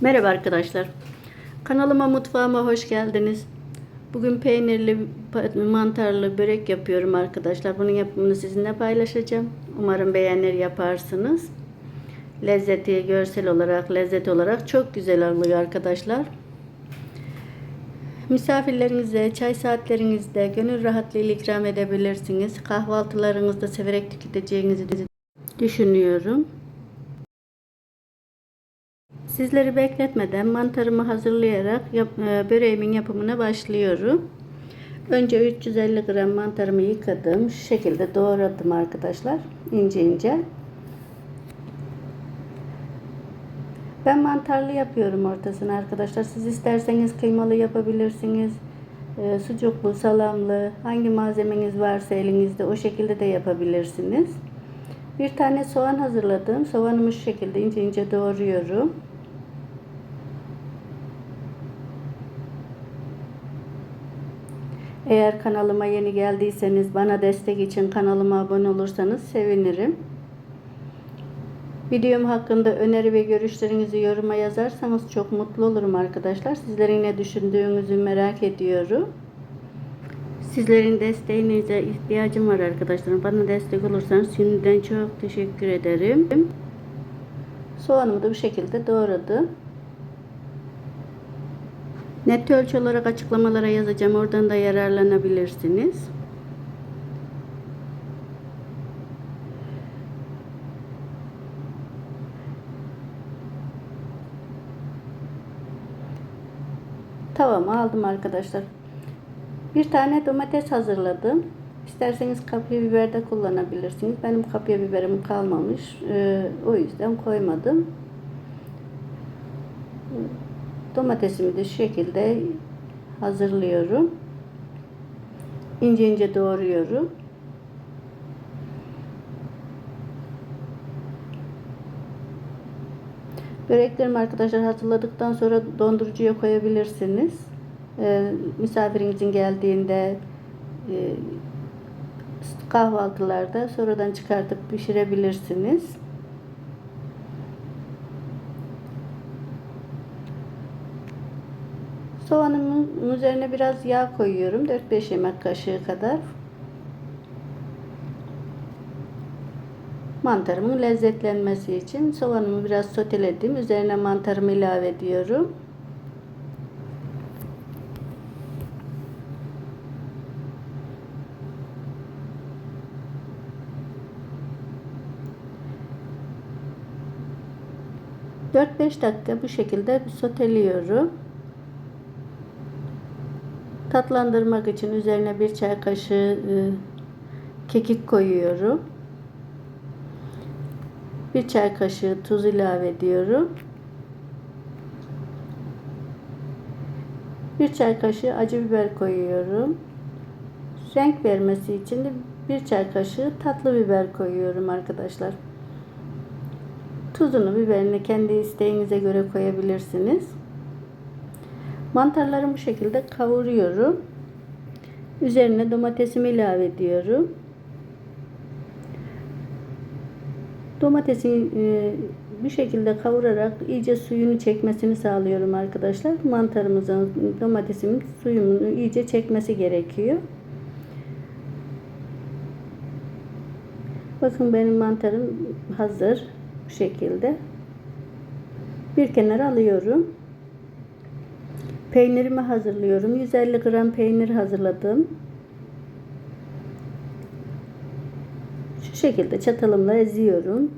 Merhaba arkadaşlar. Kanalıma mutfağıma hoş geldiniz. Bugün peynirli mantarlı börek yapıyorum arkadaşlar. Bunun yapımını sizinle paylaşacağım. Umarım beğenir yaparsınız. Lezzeti görsel olarak, lezzet olarak çok güzel oluyor arkadaşlar. Misafirlerinize, çay saatlerinizde gönül rahatlığıyla ikram edebilirsiniz. Kahvaltılarınızda severek tüketeceğinizi düşünüyorum. Sizleri bekletmeden mantarımı hazırlayarak yap, e, böreğimin yapımına başlıyorum. Önce 350 gram mantarımı yıkadım. Şu şekilde doğradım arkadaşlar. ince ince. Ben mantarlı yapıyorum ortasını arkadaşlar. Siz isterseniz kıymalı yapabilirsiniz. E, sucuklu, salamlı, hangi malzemeniz varsa elinizde o şekilde de yapabilirsiniz. Bir tane soğan hazırladım. Soğanımı şu şekilde ince ince doğruyorum. Eğer kanalıma yeni geldiyseniz bana destek için kanalıma abone olursanız sevinirim. Videom hakkında öneri ve görüşlerinizi yoruma yazarsanız çok mutlu olurum arkadaşlar. Sizlerin ne düşündüğünüzü merak ediyorum. Sizlerin desteğinize ihtiyacım var arkadaşlarım. Bana destek olursanız şimdiden çok teşekkür ederim. Soğanımı da bu şekilde doğradım. Net ölçü olarak açıklamalara yazacağım. Oradan da yararlanabilirsiniz. Tavamı aldım arkadaşlar. Bir tane domates hazırladım. İsterseniz kapya biber de kullanabilirsiniz. Benim kapya biberim kalmamış. Ee, o yüzden koymadım. Domatesimi de şu şekilde hazırlıyorum. İnce ince doğruyorum. Böreklerimi arkadaşlar hazırladıktan sonra dondurucuya koyabilirsiniz. Ee, misafirinizin geldiğinde e, kahvaltılarda sonradan çıkartıp pişirebilirsiniz. Soğanımın üzerine biraz yağ koyuyorum. 4-5 yemek kaşığı kadar. Mantarımın lezzetlenmesi için soğanımı biraz soteledim. Üzerine mantarımı ilave ediyorum. Dört beş dakika bu şekilde soteliyorum. Tatlandırmak için üzerine bir çay kaşığı e, kekik koyuyorum. Bir çay kaşığı tuz ilave ediyorum. Bir çay kaşığı acı biber koyuyorum. Renk vermesi için de bir çay kaşığı tatlı biber koyuyorum arkadaşlar. Tuzunu, biberini kendi isteğinize göre koyabilirsiniz. Mantarlarımı bu şekilde kavuruyorum. Üzerine domatesimi ilave ediyorum. Domatesi e, bu şekilde kavurarak iyice suyunu çekmesini sağlıyorum arkadaşlar. Mantarımızın, domatesimin suyunu iyice çekmesi gerekiyor. Bakın benim mantarım hazır bu şekilde. Bir kenara alıyorum. Peynirimi hazırlıyorum. 150 gram peynir hazırladım. Şu şekilde çatalımla eziyorum.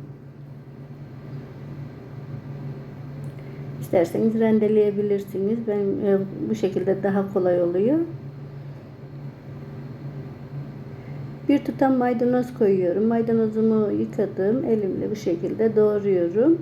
İsterseniz rendeleyebilirsiniz. Ben e, bu şekilde daha kolay oluyor. Bir tutam maydanoz koyuyorum. Maydanozumu yıkadım. Elimle bu şekilde doğruyorum.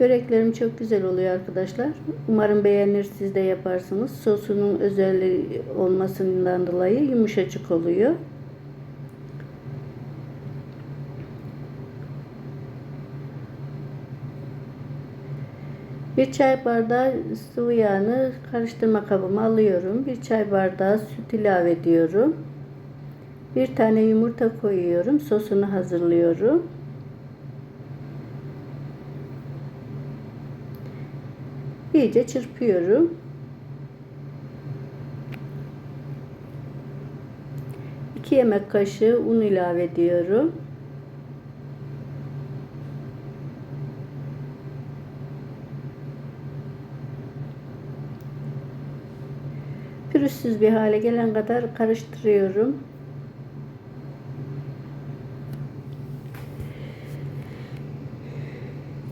Böreklerim çok güzel oluyor arkadaşlar. Umarım beğenir siz de yaparsınız. Sosunun özelliği olmasından dolayı yumuşacık oluyor. Bir çay bardağı sıvı yağını karıştırma kabıma alıyorum. Bir çay bardağı süt ilave ediyorum. Bir tane yumurta koyuyorum. Sosunu hazırlıyorum. İyice çırpıyorum. 2 yemek kaşığı un ilave ediyorum. Pürüzsüz bir hale gelen kadar karıştırıyorum.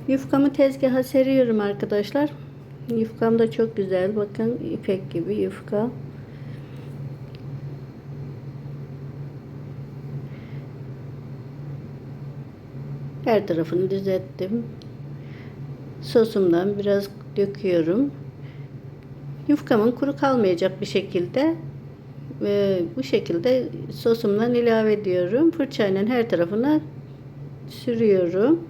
Yufkamı tezgaha seriyorum arkadaşlar. Yufkam da çok güzel. Bakın ipek gibi yufka. Her tarafını düzelttim. Sosumdan biraz döküyorum. Yufkamın kuru kalmayacak bir şekilde ve bu şekilde sosumdan ilave ediyorum. Fırçayla her tarafına sürüyorum.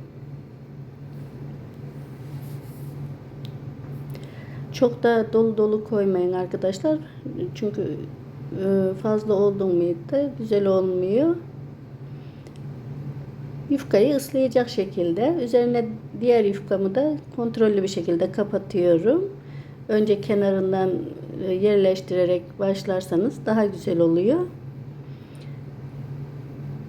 Çok da dolu dolu koymayın arkadaşlar. Çünkü e, fazla oldu muydu da güzel olmuyor. Yufkayı ıslayacak şekilde üzerine diğer yufkamı da kontrollü bir şekilde kapatıyorum. Önce kenarından e, yerleştirerek başlarsanız daha güzel oluyor.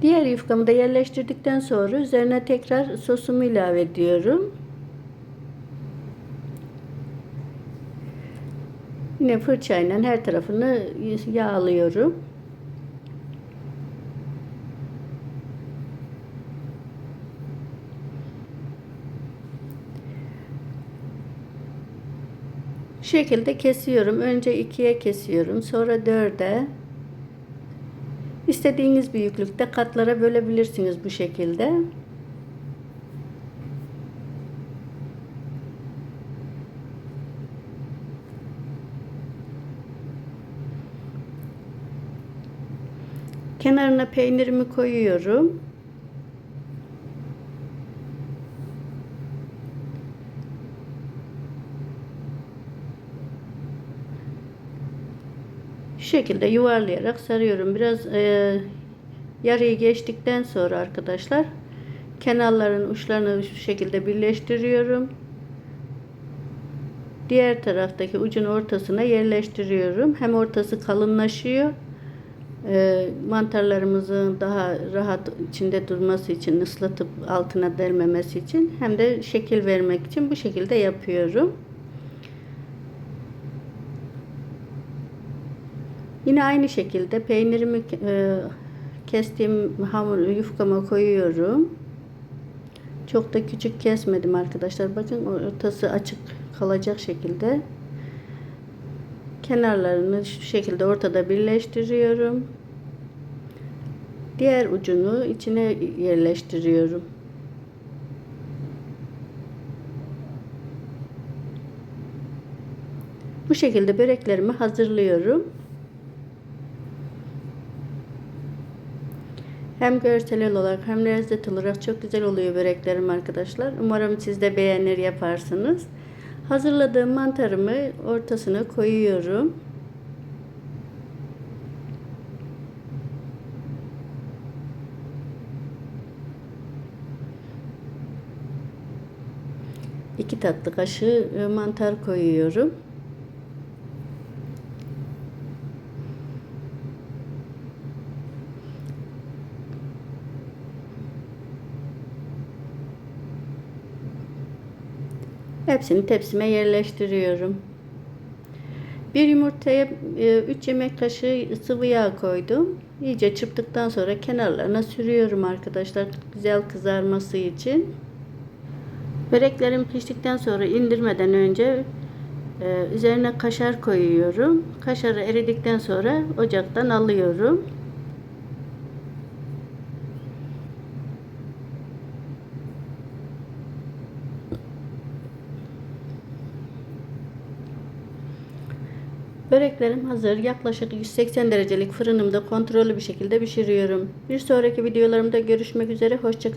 Diğer yufkamı da yerleştirdikten sonra üzerine tekrar sosumu ilave ediyorum. Yine fırçayla her tarafını yağlıyorum. Şu şekilde kesiyorum. Önce ikiye kesiyorum. Sonra dörde. İstediğiniz büyüklükte katlara bölebilirsiniz bu şekilde. Kenarına peynirimi koyuyorum. Şu şekilde yuvarlayarak sarıyorum. Biraz e, yarıyı geçtikten sonra arkadaşlar kenarların uçlarını şu şekilde birleştiriyorum. Diğer taraftaki ucun ortasına yerleştiriyorum. Hem ortası kalınlaşıyor. E, mantarlarımızın daha rahat içinde durması için ıslatıp altına delmemesi için hem de şekil vermek için bu şekilde yapıyorum. Yine aynı şekilde peynirimi e, kestiğim hamur yufkama koyuyorum. Çok da küçük kesmedim arkadaşlar. Bakın ortası açık kalacak şekilde. Kenarlarını şu şekilde ortada birleştiriyorum. Diğer ucunu içine yerleştiriyorum. Bu şekilde böreklerimi hazırlıyorum. Hem görsel olarak hem lezzet olarak çok güzel oluyor böreklerim arkadaşlar. Umarım siz de beğenir yaparsınız. Hazırladığım mantarımı ortasına koyuyorum. İki tatlı kaşığı mantar koyuyorum. Hepsini tepsime yerleştiriyorum. Bir yumurtaya 3 e, yemek kaşığı sıvı yağ koydum. İyice çırptıktan sonra kenarlarına sürüyorum arkadaşlar. Güzel kızarması için. Böreklerim piştikten sonra indirmeden önce e, üzerine kaşar koyuyorum. Kaşarı eridikten sonra ocaktan alıyorum. Böreklerim hazır. Yaklaşık 180 derecelik fırınımda kontrollü bir şekilde pişiriyorum. Bir sonraki videolarımda görüşmek üzere. Hoşçakalın.